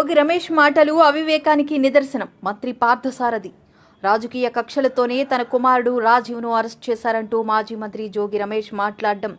జోగి రమేష్ మాటలు అవివేకానికి నిదర్శనం. మంత్రి పార్థసారథి. రాజకీయ కక్షలతోనే తన కుమారుడు రాజీవ్ను అరెస్ట్ చేశారంటూ మాజీ మంత్రి జోగి రమేష్ మాట్లాడడం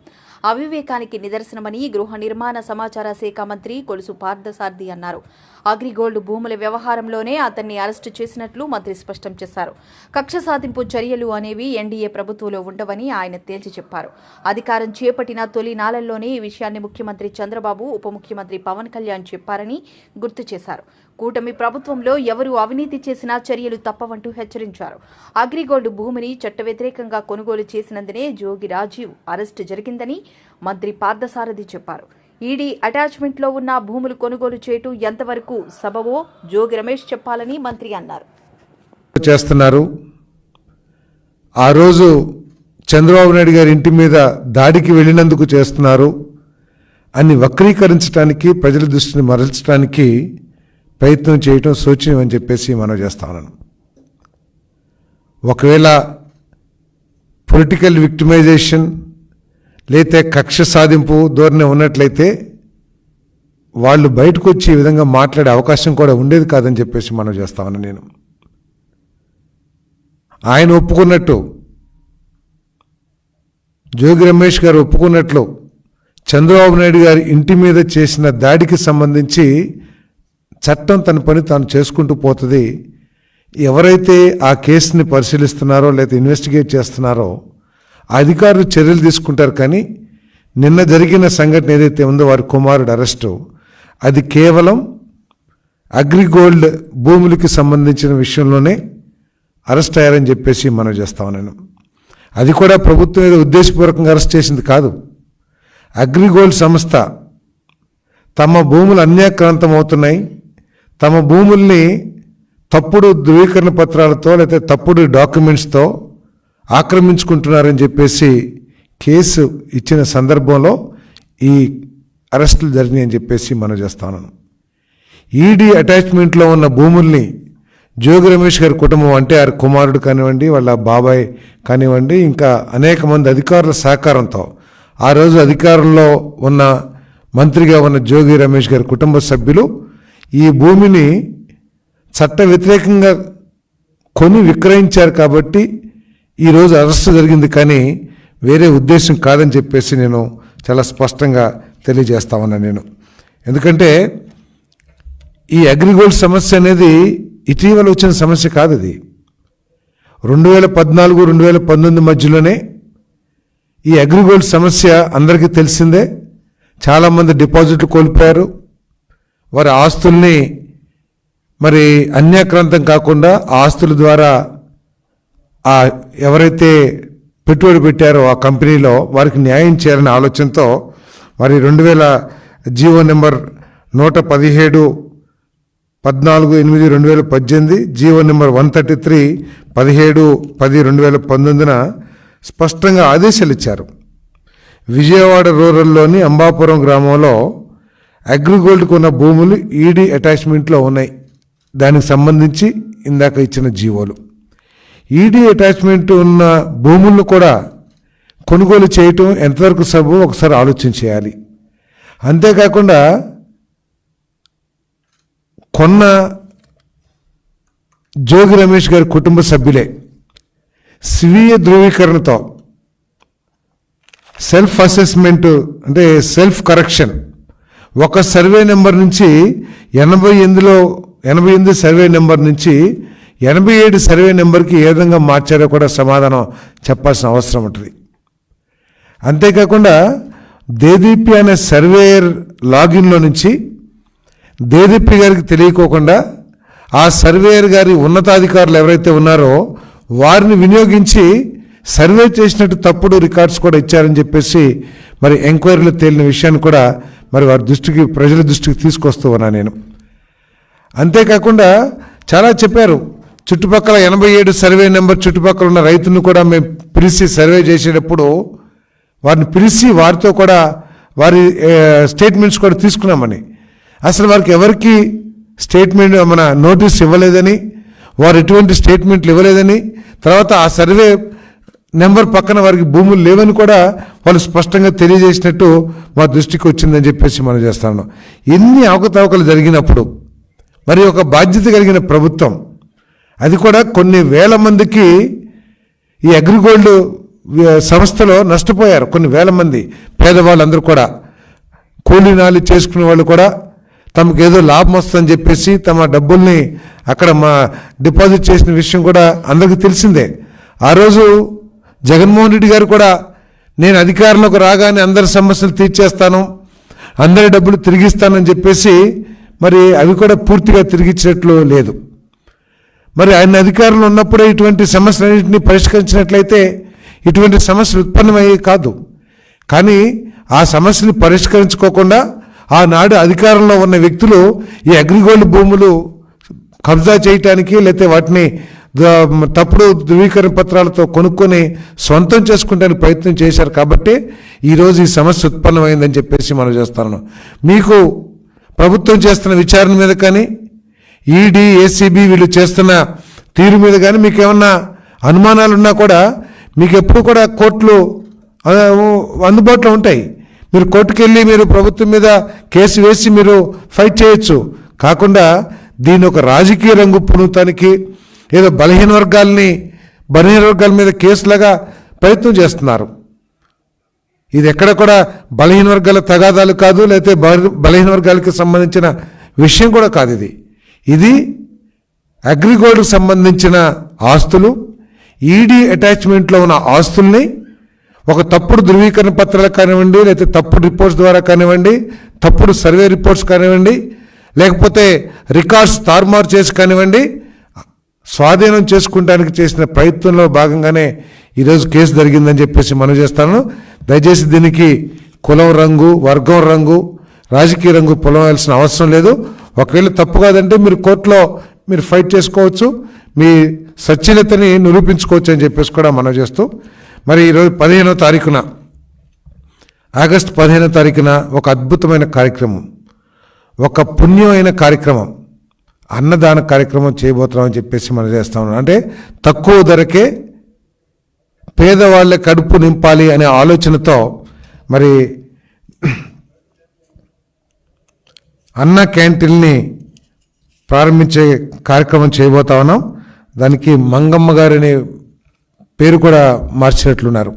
అవివేకానికి నిదర్శనమని గృహ నిర్మాణ సమాచార శాఖ మంత్రి కొలుసు పార్థసారథి అన్నారు. అగ్రిగోల్డ్ భూముల వ్యవహారంలోనే అతన్ని అరెస్టు చేసినట్లు మంత్రి స్పష్టం చేశారు. కక్ష సాధింపు చర్యలు అనేవి ఎన్డీఏ ప్రభుత్వంలో ఉండవని ఆయన తేల్చి చెప్పారు. అధికారం చేపట్టిన తొలి నాళ్ళలోనే ఈ విషయాన్ని ముఖ్యమంత్రి చంద్రబాబు ఉప ముఖ్యమంత్రి పవన్ కళ్యాణ్ చెప్పారని గుర్తు చేశారు. కూటమి ప్రభుత్వంలో ఎవరు అవినీతి చేసినా చర్యలు తప్పవంటూ హెచ్చరించారు. అగ్రిగోల్డ్ భూమిని చట్ట వ్యతిరేకంగా కొనుగోలు చేసినందునే జోగి రాజీవ్ అరెస్టు జరిగిందని మంత్రి పార్థసారథి చెప్పారు. ఈడీ అటాచ్మెంట్లో ఉన్న భూములు కొనుగోలు చేయటం ఎంతవరకు సబవో జోగి రమేష్ చెప్పాలని మంత్రి అన్నారు. చేస్తున్నారు. ఆ రోజు చంద్రబాబు నాయుడు గారి ఇంటి మీద దాడికి వెళ్ళినందుకు చేస్తున్నారు. అని వక్రీకరించడానికి ప్రజల దృష్టిని మరల్చడానికి ప్రయత్నం చేయటం శోచనీయం అని చెప్పేసి మనం చేస్తున్నాను ఒకవేళ పొలిటికల్ విక్టిమైజేషన్ లేతే కక్ష సాధింపు ధోరణి ఉన్నట్లయితే వాళ్ళు బయటకు వచ్చి ఈ విధంగా మాట్లాడే అవకాశం కూడా ఉండేది కాదని చెప్పేసి మనం చేస్తా నేను. ఆయన ఒప్పుకున్నట్టు జోగి రమేష్ గారు ఒప్పుకున్నట్లు చంద్రబాబు నాయుడు గారి ఇంటి మీద చేసిన దాడికి సంబంధించి చట్టం తన పని తాను చేసుకుంటూ పోతుంది. ఎవరైతే ఆ కేసుని పరిశీలిస్తున్నారో లేదా ఇన్వెస్టిగేట్ చేస్తున్నారో అధికారులు చర్యలు తీసుకుంటారు కానీ నిన్న జరిగిన సంఘటన ఏదైతే ఉందో వారి కుమారుడు అరెస్టు అది కేవలం అగ్రిగోల్డ్ భూములకి సంబంధించిన విషయంలోనే అరెస్ట్ అయ్యారని చెప్పేసి మనం చేస్తా ఉన్నాను. అది కూడా ప్రభుత్వం ఏదో ఉద్దేశపూర్వకంగా అరెస్ట్ చేసింది కాదు. అగ్రిగోల్డ్ సంస్థ తమ భూములు అన్యాక్రాంతం అవుతున్నాయి తమ భూముల్ని తప్పుడు ధృవీకరణ పత్రాలతో లేకపోతే తప్పుడు డాక్యుమెంట్స్తో ఆక్రమించుకుంటున్నారని చెప్పేసి కేసు ఇచ్చిన సందర్భంలో ఈ అరెస్టులు జరిగినాయి అని చెప్పేసి మనం చేస్తాను ఈడీ అటాచ్మెంట్లో ఉన్న భూముల్ని జోగి రమేష్ గారి కుటుంబం అంటే వారి కుమారుడు కానివ్వండి వాళ్ళ బాబాయ్ కానివ్వండి ఇంకా అనేక మంది అధికారుల సహకారంతో ఆ రోజు అధికారంలో ఉన్న మంత్రిగా ఉన్న జోగి రమేష్ గారి కుటుంబ సభ్యులు ఈ భూమిని చట్ట వ్యతిరేకంగా కొని విక్రయించారు కాబట్టి ఈరోజు అరెస్ట్ జరిగింది కానీ వేరే ఉద్దేశం కాదని చెప్పేసి నేను చాలా స్పష్టంగా తెలియజేస్తామన్నా నేను. ఎందుకంటే ఈ అగ్రిగోల్డ్ సమస్య అనేది ఇటీవల వచ్చిన సమస్య కాదు అది రెండు వేల పద్నాలుగు రెండు వేల పంతొమ్మిది మధ్యలోనే ఈ అగ్రిగోల్డ్ సమస్య అందరికీ తెలిసిందే. చాలామంది డిపాజిట్లు కోల్పోయారు. వారి ఆస్తుల్ని మరి అన్యాక్రాంతం కాకుండా ఆస్తుల ద్వారా ఆ ఎవరైతే పెట్టుబడి పెట్టారో ఆ కంపెనీలో వారికి న్యాయం చేయాలనే ఆలోచనతో మరి రెండు వేల జీవో నెంబర్ నూట పదిహేడు పద్నాలుగు ఎనిమిది రెండు వేల పద్దెనిమిది GO number one thirty three పదిహేడు పది రెండు వేల పంతొమ్మిదిన స్పష్టంగా ఆదేశాలు ఇచ్చారు. విజయవాడ రూరల్లోని అంబాపురం గ్రామంలో అగ్రిగోల్డ్కు ఉన్న భూములు ఈడీ అటాచ్మెంట్లో ఉన్నాయి. దానికి సంబంధించి ఇందాక ఇచ్చిన జీవోలు. ఈడీ అటాచ్మెంట్ ఉన్న భూములను కూడా కొనుగోలు చేయటం ఎంతవరకు సబు ఒకసారి ఆలోచన చేయాలి. అంతేకాకుండా కొన్న జోగి రమేష్ గారి కుటుంబ సభ్యులే స్వీయ ధృవీకరణతో సెల్ఫ్ అసెస్మెంట్ అంటే సెల్ఫ్ కరెక్షన్. ఒక సర్వే నెంబర్ నుంచి ఎనభై ఎనిమిదిలో ఎనభై ఎనిమిది సర్వే నెంబర్ నుంచి ఎనభై ఏడు సర్వే నెంబర్కి ఏ విధంగా మార్చారో కూడా సమాధానం చెప్పాల్సిన అవసరం ఉంటుంది. అంతేకాకుండా దేదీపి అనే సర్వేయర్ లాగిన్లో నుంచి దేదీపి గారికి తెలియకోకుండా ఆ సర్వేయర్ గారి ఉన్నతాధికారులు ఎవరైతే ఉన్నారో వారిని వినియోగించి సర్వే చేసినట్టు తప్పుడు రికార్డ్స్ కూడా ఇచ్చారని చెప్పేసి మరి ఎంక్వైరీలో తేలిన విషయాన్ని కూడా మరి వారి దృష్టికి ప్రజల దృష్టికి తీసుకొస్తూ ఉన్నా నేను. అంతేకాకుండా చాలా చెప్పారు. చుట్టుపక్కల ఎనభై ఏడు సర్వే నెంబర్ చుట్టుపక్కల ఉన్న రైతులను కూడా మేము పిలిచి సర్వే చేసేటప్పుడు వారిని పిలిచి వారితో కూడా వారి స్టేట్మెంట్స్ కూడా తీసుకున్నామని. అసలు వారికి ఎవరికి స్టేట్మెంట్ మన నోటీస్ ఇవ్వలేదని వారు ఎటువంటి స్టేట్మెంట్లు ఇవ్వలేదని తర్వాత ఆ సర్వే నెంబర్ పక్కన వారికి భూములు లేవని కూడా వాళ్ళు స్పష్టంగా తెలియజేసినట్టు మా దృష్టికి వచ్చిందని చెప్పేసి మనం చేస్తాను ఎన్ని అవకతవకలు జరిగినప్పుడు మరి ఒక బాధ్యత కలిగిన ప్రభుత్వం అది కూడా కొన్ని వేల మందికి ఈ అగ్రిగోల్డ్ సంస్థలో నష్టపోయారు. కొన్ని వేల మంది పేదవాళ్ళందరూ కూడా. కూలీనాలి చేసుకునే వాళ్ళు కూడా తమకు ఏదో లాభం వస్తుందని చెప్పేసి తమ డబ్బుల్ని అక్కడ మా డిపాజిట్ చేసిన విషయం కూడా అందరికీ తెలిసిందే. ఆ రోజు జగన్మోహన్ రెడ్డి గారు కూడా నేను అధికారంలోకి రాగానే అందరి సమస్యలు తీర్చేస్తాను అందరి డబ్బులు తిరిగిస్తానని చెప్పేసి మరి అవి కూడా పూర్తిగా తిరిగిచ్చినట్లు లేదు. మరి ఆయన అధికారంలో ఉన్నప్పుడే ఇటువంటి సమస్యలన్నింటినీ పరిష్కరించినట్లయితే ఇటువంటి సమస్యలు ఉత్పన్నమయ్యే కాదు. కానీ ఆ సమస్యని పరిష్కరించుకోకుండా ఆనాడు అధికారంలో ఉన్న వ్యక్తులు ఈ అగ్రిగోల్డ్ భూములు కబ్జా చేయటానికి లేకపోతే వాటిని తప్పుడు ధృవీకరణ పత్రాలతో కొనుక్కొని సొంతం చేసుకుంటానికి ప్రయత్నం చేశారు కాబట్టి ఈరోజు ఈ సమస్య ఉత్పన్నమైందని చెప్పేసి మనం చేస్తాను. మీకు ప్రభుత్వం చేస్తున్న విచారణ మీద కానీ ఈడీ ఏసీబీ వీళ్ళు చేస్తున్న తీరు మీద కానీ మీకు ఏమన్నా అనుమానాలు ఉన్నా కూడా మీకు ఎప్పుడు కూడా కోర్టులు అందుబాటులో ఉంటాయి. మీరు కోర్టుకు వెళ్ళి మీరు ప్రభుత్వం మీద కేసు వేసి మీరు ఫైట్ చేయొచ్చు. కాకుండా దీని ఒక రాజకీయ రంగు పునూతానికి ఏదో బలహీన వర్గాల్ని బలహీన వర్గాల మీద కేసులాగా ప్రయత్నం చేస్తున్నారు. ఇది ఎక్కడ కూడా బలహీన వర్గాల తగాదాలు కాదు లేకపోతే బల- బలహీన వర్గాలకి సంబంధించిన విషయం కూడా కాదు ఇది. ఇది అగ్రిగోల్డ్కు సంబంధించిన ఆస్తులు ఈడీ అటాచ్మెంట్లో ఉన్న ఆస్తుల్ని ఒక తప్పుడు ధృవీకరణ పత్రాలు కానివ్వండి లేకపోతే తప్పుడు రిపోర్ట్స్ ద్వారా కానివ్వండి తప్పుడు సర్వే రిపోర్ట్స్ కానివ్వండి లేకపోతే రికార్డ్స్ తారుమారు చేసి కానివ్వండి స్వాధీనం చేసుకుంటానికి చేసిన ప్రయత్నంలో భాగంగానే ఈరోజు కేసు జరిగిందని చెప్పేసి మనం చేస్తాను. దయచేసి దీనికి కులం రంగు వర్గం రంగు రాజకీయ రంగు పొలవాల్సిన అవసరం లేదు. ఒకవేళ తప్పు కాదంటే మీరు కోర్టులో మీరు ఫైట్ చేసుకోవచ్చు మీ సచ్యలతని నిరూపించుకోవచ్చు అని చెప్పేసి కూడా మనం చేస్తూ మరి ఈరోజు పదిహేనో తారీఖున ఆగస్టు పదిహేనో తారీఖున ఒక అద్భుతమైన కార్యక్రమం ఒక పుణ్యమైన కార్యక్రమం అన్నదాన కార్యక్రమం చేయబోతున్నామని చెప్పేసి మనం చేస్తా ఉన్నాం. అంటే తక్కువ ధరకే పేదవాళ్ళ కడుపు నింపాలి అనే ఆలోచనతో మరి అన్న క్యాంటీన్ని ప్రారంభించే కార్యక్రమం చేయబోతా ఉన్నాం. దానికి మంగమ్మ గారు అనే పేరు కూడా మార్చినట్లున్నారు.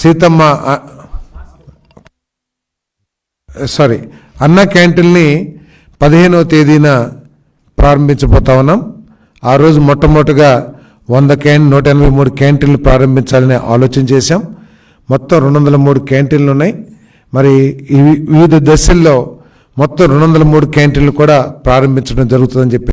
సీతమ్మ సారీ అన్న క్యాంటీన్ని పదిహేనవ తేదీన ప్రారంభించబోతా ఉన్నాం. ఆ రోజు మొట్టమొదటిగా వంద క్యాన్ నూట ఎనభై మూడు క్యాంటీన్లు ప్రారంభించాలని ఆలోచన చేశాం. మొత్తం రెండు వందల మూడు క్యాంటీన్లు ఉన్నాయి. మరి ఇవి వివిధ దశల్లో మొత్తం రెండు వందల మూడు క్యాంటీన్లు కూడా ప్రారంభించడం జరుగుతుందని చెప్పి